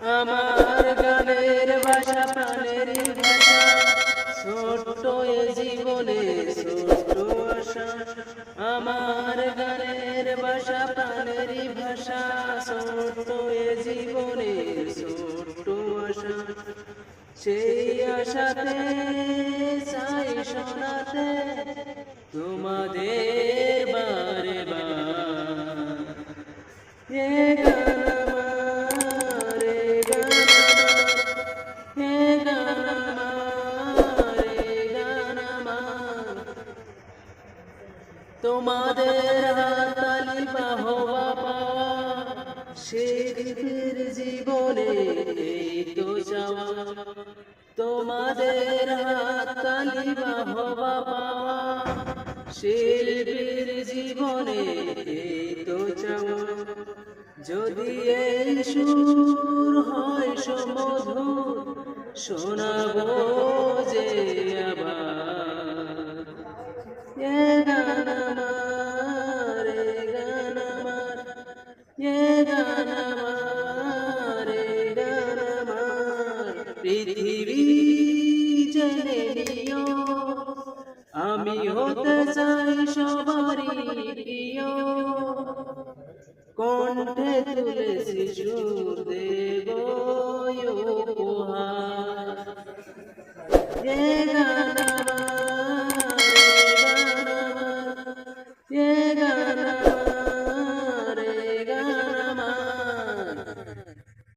আমার গানের ভাষা, প্রাণের ভাষা, ছোট্ট এ জীবনে ছোট্ট আশা। আমার গানের ভাষা, প্রাণের ভাষা, ছোট্ট এ জীবনে ছোট্ট আশা। সেই আশাতে, চাই শোনাতে, তোমাদের তোমাদের হাতালি বাহবা পাওয়া শিল্পীর জীবনে এই তো চাওয়া তোমাদের হাতালি বাহবা পাওয়া শিল্পীর জীবনে এই তো চাওয়া যদি এই সুর হয় সমধুর, শোনাবো যে পৃথিবী জেনে নিও আমি হতে চাই সবারই প্রিয় কণ্ঠে তুলেছি সুর দেব উপহার এ গান আমার এ